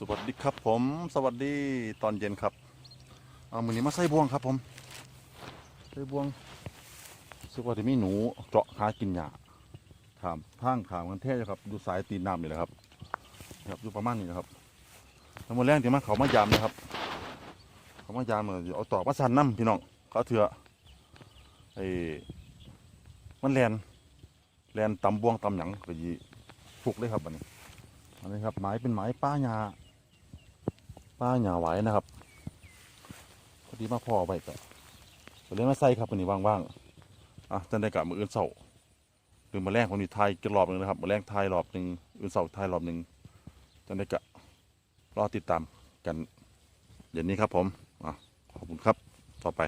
สวัสดีครับผม สวัสดีตอนเย็นครับเอามือนี้มาใส่บ่วงครับผมใส่บ่วงสึกว่าจะมีหนูเจาะหากินหญ้าถามทางขามกันแท้อยู่ครับดูสายตีนน้ำนี่แหละครับครับอยู่ประมาณนี้นะครับแล้วมือแรงที่มาเขามายามนะครับ เขามายามเลยเอาตอกมาสันน้ำพี่น้องเขาเถื่อไอ้มันแลนแลนตำบ่วงตำหยังก็ยีฟุกเลยครับอันนี้อันนี้ครับไม้เป็นไม้ป้าหญ้า ป้าหญ้าไหวนะครับพอดีมาพอไว้ก็ก็เลยมาใส่ครับวันนี้ว่างๆอะจันได้กะมืออื่นเสาหรือมาแรงคนนี้ไทยจะรอบหนึ่งนะครับมาแรงไทยรอบหนึ่งอื่นเสาไทยรอบหนึ่งจันได้กะรอติดตามกันเดี๋ยวนี้ครับผมอะขอบคุณครับต่อไป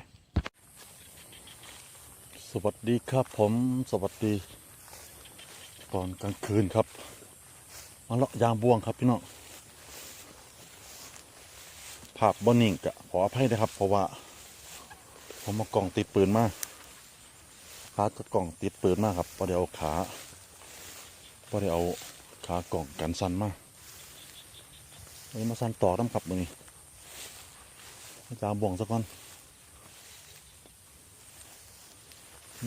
สวัสดีครับผมสวัสดี ตอนกลางคืนครับมาเลาะยางบวงครับพี่น้อง ภาพบอนิ่งกะขออภัยนะครับ เพราะว่า ผมมากล่องติดปืนมากขาตะกล่องติดปืนมากครับพอได้เอาขาพอได้เอาขากล่องกันสั้นมากเลยมาสั้นต่อน้ำขับมือนี้ยางบวงสักก่อน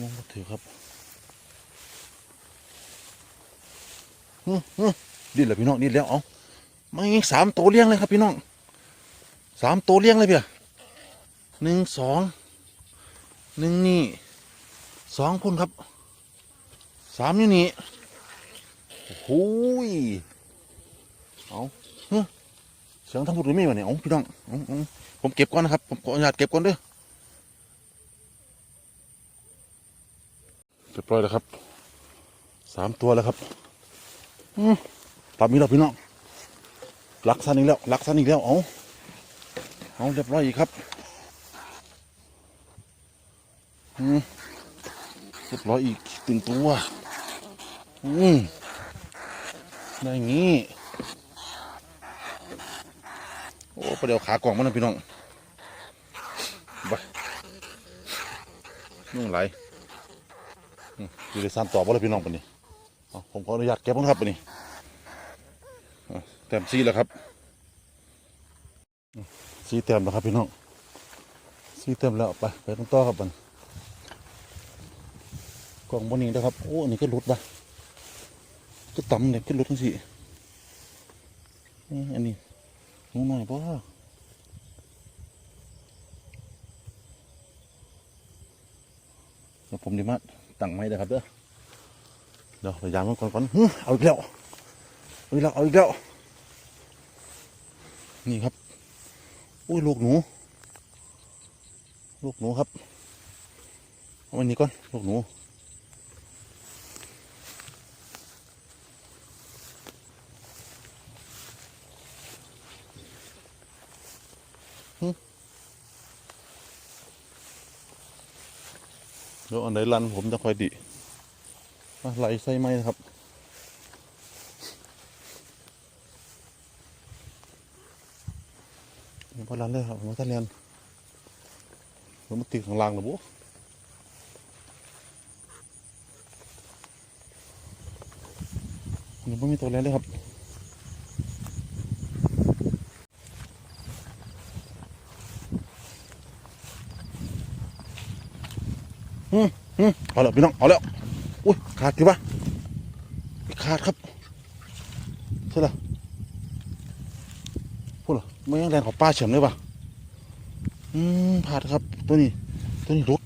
มองมาถือครับฮึฮึดิ้นเลยพี่น้องดิ้นแล้ว เอามาอีกสามตัวเลี้ยงเลยครับพี่น้อง สามตัวเลี้ยงเลยเพี่ยหนึ่งสองหนึ่งนี่สองพุ่นครับสามอยู่นี่โอ้ยเอาเฮ้เสียงทั้งหมดเลยมีวะเนี่ยเอพี่น้องอาเอผมเก็บก่อนนะครับ ผมขออนุญาตเก็บก่อนเด้อเรียบร้อยแล้วครับสามตัวแล้วครับปรับมีแล้วพี่น้องลักสันอีกแล้วลักสันอีกแล้วเอา เอาเรียบร้อยอีกครับอืมเรียบร้อยอีกตึงตัวอืมได้อย่างงี้โอ้ประเดี๋ยวขากล่องมันนะพี่น้องไปนุ่งไหลอยู่ในซานต่อบ่เลยพี่น้องปนี่ผมขออนุญาตเก็บมันครับปนี่แต้มซีแล้วครับ ซีแต้มแล้วครับพี่น้องซีแต้มแล้วไปไปต้องต่อครับมันกล่องบนนี้นะครับโอ้อันนี้ก็หลุดนะก็ต่ำเนี่ยก็หลุดทั้งสี่อันนี้นูหน่อยป่ะเดี๋ยวผมดีมาตั้งไม้นะครับเด้อเดี๋ยวพยายามมันก่อนก่อนเอาอีกแล้วเอาอีกแล้วเอาอีกแล้วนี่ครับ อุ้ยลูกหนู ลูกหนูครับเอาอันนี้ก่อนลูกหนูเดี๋ยวอันไหนรันผมจะคอยดิไหลใส่ไม้นะครับ ยัง พอรันเลยครับมว่าท่านเรียนผมมาติดข้างล่างนะบุ๊ยังไม่มีตัวเรียนเลยครับอืมอืมเอาแล้วพี่น้องเอาแล้วอุ้ยขาดทีปะขาดครับใช่ละพูดเหรอ ไม่ยังแรงของป้าเฉิมเลยป่ะอืมผ่านครับตัวนี้ ตัวนี้รถ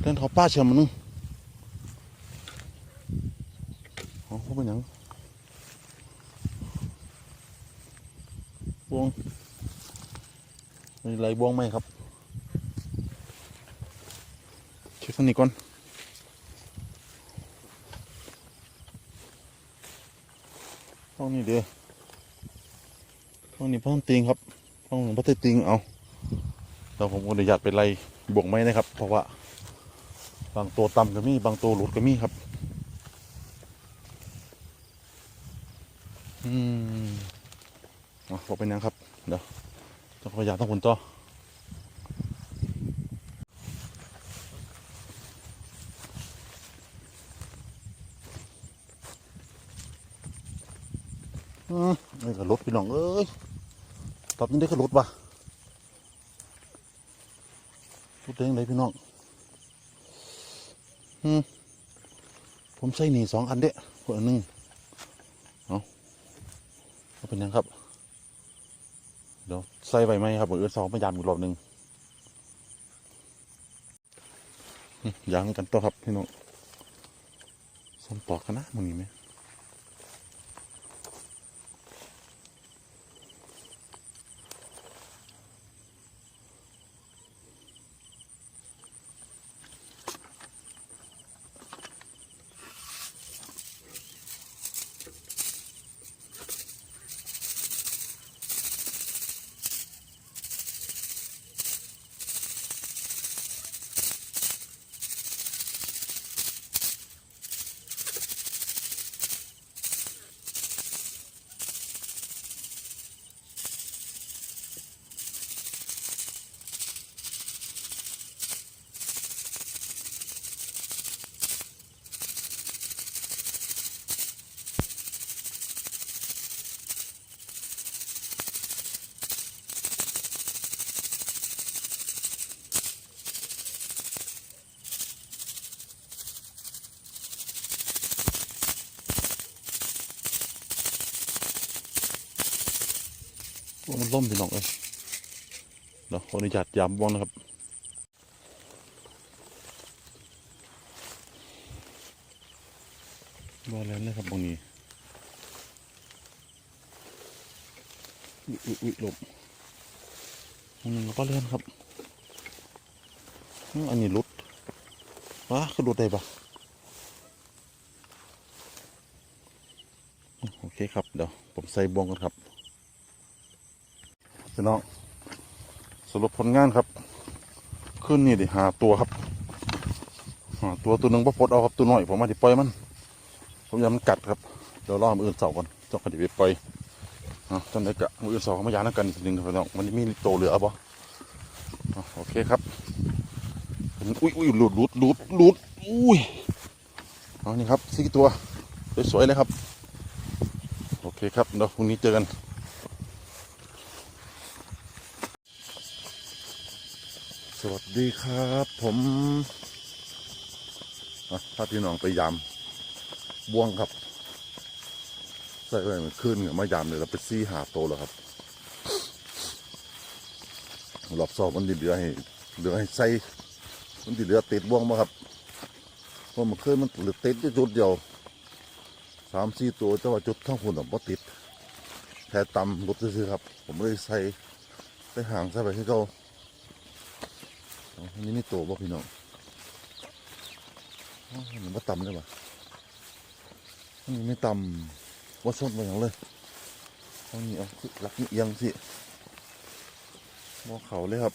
แรงของป้าเฉิมมันนึงอ๋อเขาเป็นยังบวงมีไรบวงไหมครับเช็คตัวนี้ก่อนห้องนี้เด้อ ห้องนี้พ่อติงครับห้องหลวงพ่อติงเอาเราผมอนุญาตเป็นไล่บวกไม้นะครับ เพราะว่า บางตัวต่ำก็มีบางตัวหลุดก็มีครับ อืมอะบอกเป็นยังครับ เดี๋ยวต้องพยายามต้องผลต่อมนี่ก็รถพี่น้องเอ้ย ตอบนี้ได้ก็รถปะรถเด้งเลยพี่น้องอืมผมใส่หนีสองอันเด้คนละหนึ่งเอาเอาเป็นยังครับ เดี๋ยวใส่ไปไหมครับผมเอื้อสองพยายามอีกรอบหนึ่งยางกันต่อครับพี่น้องส้มปอกกันนะมึงนี่ไหม มันล่มพี่น้องเอ้ยเดี๋ยวขออนุญาตยามบ้องนะครับบ่แล้วนะครับบางนี้อุ๊ยอุ๊ยอุ๊ยหลบอันนึงก็เลื่อนครับ อันนี้หลุดว้าคือหลุดได้ปะโอเคครับ เดี๋ยว ผมใส่บวงกันครับ พี่น้องสรุปผลงานครับ ขึ้นนี่ดิหาตัวครับหาตัวตัวหนึ่งพอพดเอาครับตัวน้อยผมมาดิปล่อยมัน ผมยามันกัดครับเดี๋ยวรอมืออื่นเสาก่อนเจ้าคดีไปปล่อยอะตอนนี้กะมืออื่นเสาเขามายานักกันหนึ่งพี่น้องมันมีโตเหลือบ่อะโอเคครับอุ้ยอุ้ยหลุดหลุดหลุดหลุดอุ้ยเอานี่ครับสี่ตัวสวยๆเลยครับ โอเคครับเดี๋ยวพรุ่งนี้เจอกัน สวัสดีครับ ผมอ่าพี่น้องไปยามบ่วงครับ ใส่ไปมันขึ้นกับมายามเลยแล้วไปซี่หาโตแล้วครับรอบสอบมันดิเหลือให้เหลือให้ใส่มันดิเหลือติดบ่วงมาครับเพราะมันเคยมันเหลือติดจุดเดียวสามสี่ตัวแต่ว่าจุดทั้งหุ่นอะบ่ติดแค่ตำรถซื้อครับ ผมเลยใส่ไปห่างใส่ไปให้เขา นนี้ไม่โตบ่พี่น้องอ้าวมันบ่ต่ำเลยวะอันนี้ไม่ต่ำว่าสดมาอย่างเลยเอานี่เอาคือหลักนี่เอียงสิมอเขาเลยครับ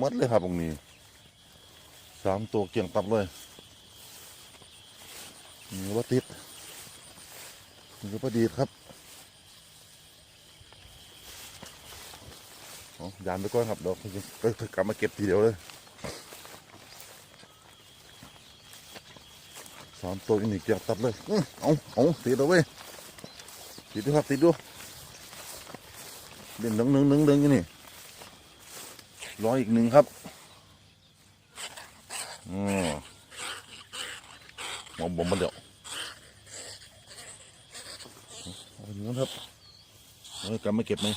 มัดเลยครับตรงนี้สามตัวเกี่ยงตับเลยนี่ว่าติดนี่ก็พอดีครับเอา ยานไปก่อนครับเดี๋ยวกลับมาเก็บทีเดียวเลยสามตัวอีกนี่เกี่ยวตัดเลยอื้อเอาเอาติดเอาเว้ติดดูครับติดดูเด่นหนึ่งหนึ่งหนึ่งหนึ่งนี่ร้อยอีกหนึ่งครับอืมมองบอมมาเดี๋ยวเอาไปนู้นครับเอาไปกำมาเก็บไหม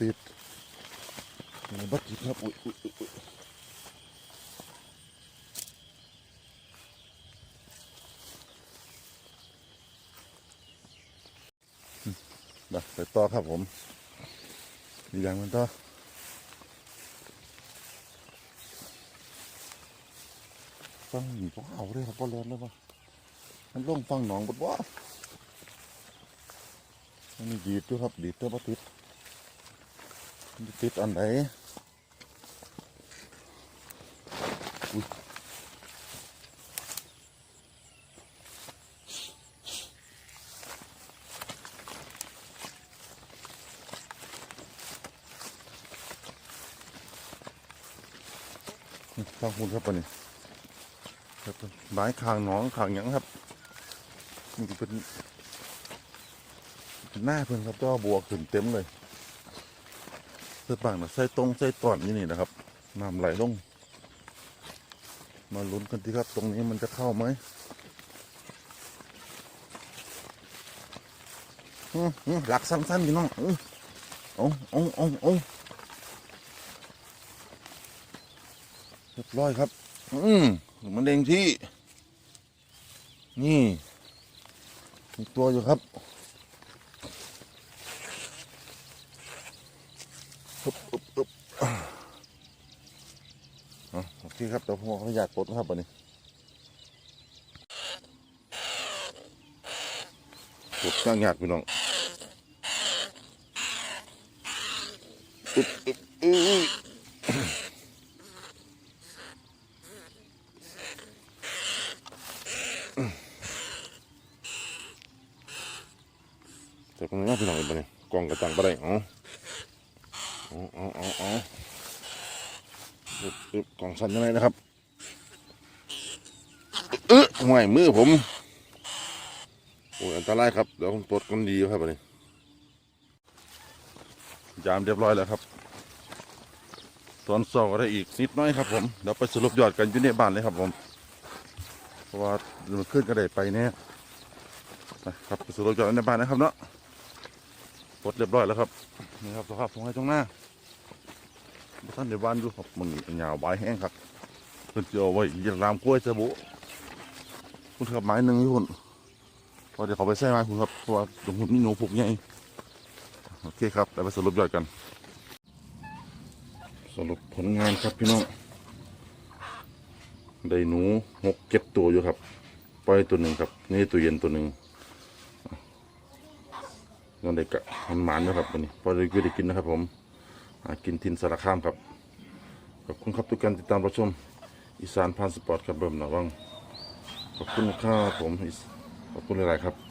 ติดบัดติดครับอุ้ยอุ้ยอุ้ยมไปไปต่อครับผม มีอย่างมันต่อฟังหนีพ่อเาเลยครับพ่อเลี้ยงเลยป่ะมันลงฟังหนองบดว่าอันดีดด้วยครับดีดตัวบัติด ติดอันไหนข้างคุณครับปนี่ครับบายคางน้องคางยังครับนี่เป็นหน้าเพิ่นครับจ้อบวกถึงเต็มเลย สื้อปางนะใส่ตรงใส่ตอนนี่นี่นะครับน้ำไหลลง มาลุ้นกันที่ครับ ตรงนี้มันจะเข้าไหมอื้อหือหลักสั้นๆพี่น้องอื้อเอาเอาเอาเอาเรียบร้อยครับ อืมมันเด้งที่ นี่มีตัวอยู่ครับ อึบอึบอึบโอเคครับเดี๋ยวผมขออนุญาตปลดนะครับวันนี้ปลดข้างยากพี่น้องอึบอึบอึบแต่ตรงนี้พี่น้องเป็นไงกองกระจังไปได้อ๋ออ๋อ อ๋ออ๋ออ๋ออึบอึบกองสั่นยังไงนะครับเออห่วยมือผม โอ้ยอันตรายครับ เดี๋ยวผมปลดกันดีครับวันนี้ยามเรียบร้อยแล้วครับตอนสอบก็ได้อีกนิดน้อยครับผมเดี๋ยวไปสรุปยอดกันอยู่ในบ้านเลยครับผมเพราะว่ามันขึ้นก็ไดไปเนี่ยนะครับไปสรุปยอดในบ้านนะครับเนาะปลดเรียบร้อยแล้วครับนี่ครับสภาพของไอ้ตรงหน้า ท่านในบ้านอยู่ครับมันยาวใบแห้งครับเพิ่นจะเอาไว้เลี้ยงรามกล้วยสบู่คุณครับไม้หนึ่งที่คุณพอเดี๋ยวเขาไปใส่ไม้คุณครับเพราะว่าตรงคุณมีหนูผูกใหญ่โอเคครับเดี๋ยวไปสรุปยอดกัน สรุปผลงานครับพี่น้องได้หนูหกเจ็ดตัวอยู่ครับปล่อยตัวหนึ่งครับนี่ตัวเย็นตัวหนึ่งนั่นเด็กกะมันหมานนะครับวันนี้พอได้กินได้กินนะครับผม หากินทินสารคามครับ ขอบคุณครับทุกการติดตามรับชมอีสานพานสปอร์ตครับเบิ่มหนาวังขอบคุณครับผมขอบคุณหลายๆครับ